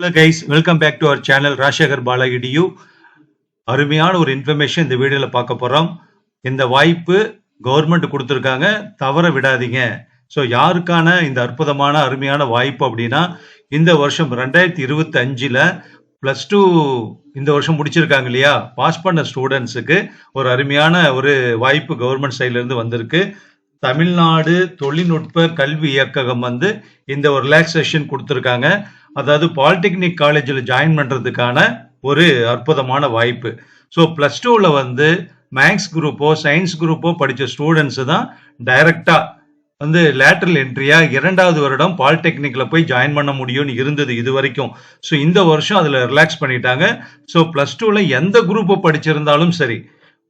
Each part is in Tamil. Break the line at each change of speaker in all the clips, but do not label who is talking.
Hello guys welcome back to our channel Rajasekar பாலாகிடியூ அருமையான ஒரு இன்ஃபர்மேஷன் இந்த வீடியோவில் பார்க்க போகிறோம் இந்த வாய்ப்பு கவர்மெண்ட் கொடுத்துருக்காங்க. தவற விடாதீங்க. ஸோ யாருக்கான இந்த அற்புதமான அருமையான வாய்ப்பு அப்படின்னா இந்த வருஷம் ரெண்டாயிரத்தி இருபத்தி அஞ்சில் ப்ளஸ் டூ இந்த வருஷம் முடிச்சிருக்காங்க இல்லையா? பாஸ் பண்ண ஸ்டூடெண்ட்ஸுக்கு ஒரு அருமையான ஒரு வாய்ப்பு கவர்மெண்ட் சைட்லேருந்து வந்திருக்கு. தமிழ்நாடு தொழில்நுட்ப கல்வி இயக்ககம் வந்து இந்த ஒரு ரிலாக்ஸேஷன் கொடுத்துருக்காங்க. அதாவது பாலிடெக்னிக் காலேஜில் ஜாயின் பண்ணுறதுக்கான ஒரு அற்புதமான வாய்ப்பு. ஸோ ப்ளஸ் டூவில் வந்து மேக்ஸ் குரூப்போ சயின்ஸ் குரூப்போ படித்த ஸ்டூடெண்ட்ஸு தான் டைரக்டாக வந்து லேட்ரல் என்ட்ரியாக இரண்டாவது வருடம் பாலிடெக்னிக்கில் போய் ஜாயின் பண்ண முடியும்னு இருந்தது இது வரைக்கும். ஸோ இந்த வருஷம் அதில் ரிலாக்ஸ் பண்ணிட்டாங்க. ஸோ ப்ளஸ் டூவில் எந்த குரூப்பை படிச்சிருந்தாலும் சரி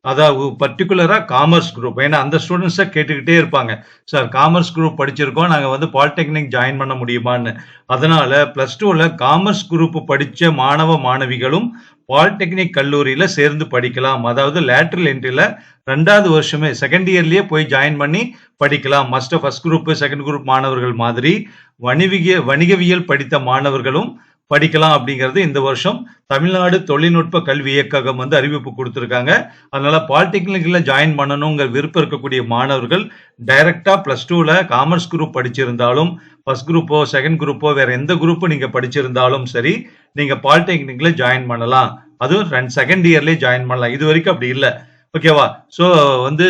அதாவது பர்டிகுலராக காமர்ஸ் குரூப் ஏன்னா அந்த ஸ்டூடெண்ட்ஸை கேட்டுக்கிட்டே இருப்பாங்க. சார் காமர்ஸ் குரூப் படிச்சிருக்கோம். நாங்கள் வந்து பாலிடெக்னிக் ஜாயின் பண்ண முடியுமான்னு. அதனால ப்ளஸ் டூவில் காமர்ஸ் குரூப் படித்த மாணவ மாணவிகளும் பாலிடெக்னிக் கல்லூரியில் சேர்ந்து படிக்கலாம். அதாவது லேட்ரல் என்ட்ரியில் ரெண்டாவது வருஷமே செகண்ட் இயர்லேயே போய் ஜாயின் பண்ணி படிக்கலாம். Must first group second group மாணவர்கள் மாதிரி வணிக வணிகவியல் படித்த மாணவர்களும் படிக்கலாம் அப்படிங்கிறது இந்த வருஷம் தமிழ்நாடு தொழில்நுட்ப கல்வி இயக்ககம் வந்து அறிவிப்பு கொடுத்துருக்காங்க. அதனால பாலிடெக்னிக்கில் ஜாயின் பண்ணணுங்கிற விருப்பம் இருக்கக்கூடிய மாணவர்கள் டைரக்டா பிளஸ் டூவில் காமர்ஸ் குரூப் படிச்சிருந்தாலும் ஃபர்ஸ்ட் குரூப்போ செகண்ட் குரூப்போ வேற எந்த குரூப்பு நீங்க படிச்சிருந்தாலும் சரி நீங்க பாலிடெக்னிக்கில் ஜாயின் பண்ணலாம். அதுவும் ரெண்டு செகண்ட் இயர்லேயே ஜாயின் பண்ணலாம். இது வரைக்கும் அப்படி இல்லை. ஓகேவா? ஸோ வந்து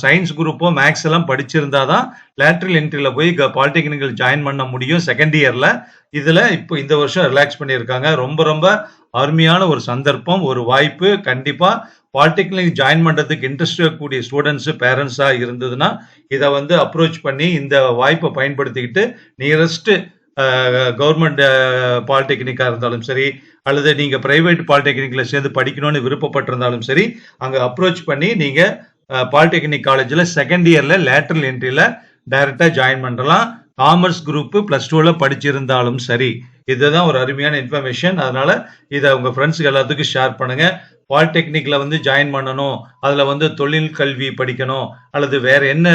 சயின்ஸ் குரூப்போ மேக்ஸ் எல்லாம் படிச்சிருந்தா தான் லேட்ரல் என்ட்ரியில் போய் பாலிடெக்னிக்கல் ஜாயின் பண்ண முடியும் செகண்ட் இயரில் இதில் இப்போ இந்த வருஷம் ரிலாக்ஸ் பண்ணியிருக்காங்க. ரொம்ப ரொம்ப அருமையான ஒரு சந்தர்ப்பம் ஒரு வாய்ப்பு. கண்டிப்பாக பாலிடெக்னிக் ஜாயின் பண்ணுறதுக்கு இன்ட்ரெஸ்ட் இருக்கக்கூடிய ஸ்டூடெண்ட்ஸு பேரண்ட்ஸாக இருந்ததுன்னா இதை வந்து அப்ரோச் பண்ணி இந்த வாய்ப்பை பயன்படுத்திக்கிட்டு நியரஸ்ட்டு கவர்மெண்ட் பாலிடெக்னிக்காக இருந்தாலும் சரி அல்லது நீங்கள் ப்ரைவேட் பாலிடெக்னிக்கில் சேர்ந்து படிக்கணும்னு விருப்பப்பட்டிருந்தாலும் சரி அங்கே அப்ரோச் பண்ணி நீங்கள் பாலிடெக்னிக் காலேஜில் செகண்ட் இயரில் லேட்டரல் என்ட்ரியில் டைரெக்டாக ஜாயின் பண்ணலாம். காமர்ஸ் குரூப்பு ப்ளஸ் டூவில் படிச்சிருந்தாலும் சரி. இதுதான் ஒரு அருமையான இன்ஃபர்மேஷன் அதனால் இதை உங்கள் ஃப்ரெண்ட்ஸுக்கு எல்லாத்துக்கும் ஷேர் பண்ணுங்கள் பாலிடெக்னிக்ல வந்து ஜாயின் பண்ணணும் அதில் வந்து தொழில் கல்வி படிக்கணும் அல்லது வேற என்ன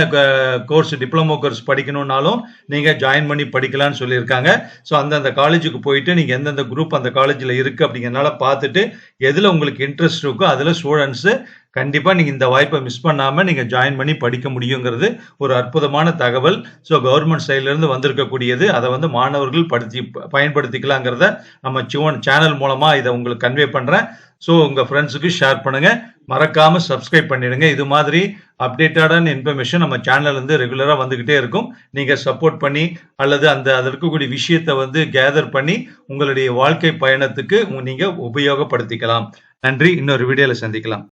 கோர்ஸ் டிப்ளமோ கோர்ஸ் படிக்கணும்னாலும் நீங்கள் ஜாயின் பண்ணி படிக்கலாம்னு சொல்லியிருக்காங்க. ஸோ அந்தந்த காலேஜுக்கு போயிட்டு நீங்கள் எந்தெந்த குரூப் அந்த காலேஜில் இருக்குது அப்படிங்கிறனால பார்த்துட்டு எதில் உங்களுக்கு இன்ட்ரெஸ்ட் இருக்கோ அதில் ஸ்டூடெண்ட்ஸு கண்டிப்பாக நீங்கள் இந்த வாய்ப்பை மிஸ் பண்ணாமல் நீங்கள் ஜாயின் பண்ணி படிக்க முடியுங்கிறது ஒரு அற்புதமான தகவல். ஸோ கவர்மெண்ட் சைட்லேருந்து வந்திருக்கக்கூடியது. அதை வந்து மாணவர்கள் படுத்தி பயன்படுத்திக்கலாங்கிறத நம்ம சிவன் சேனல் மூலமாக இதை உங்களுக்கு கன்வே பண்ணுறேன் ஸோ உங்கள் ஃப்ரெண்ட்ஸுக்கு ஷேர் பண்ணுங்கள் மறக்காமல் சப்ஸ்கிரைப் பண்ணிடுங்க. இது மாதிரி அப்டேட்டடான இன்ஃபர்மேஷன் நம்ம சேனல்லேருந்து ரெகுலராக வந்துக்கிட்டே இருக்கும். நீங்கள் சப்போர்ட் பண்ணி அல்லது அந்த அதில் இருக்கக்கூடிய விஷயத்தை வந்து கேதர் பண்ணி உங்களுடைய வாழ்க்கை பயணத்துக்கு நீங்கள் உபயோகப்படுத்திக்கலாம். நன்றி. இன்னொரு வீடியோவில் சந்திக்கலாம்.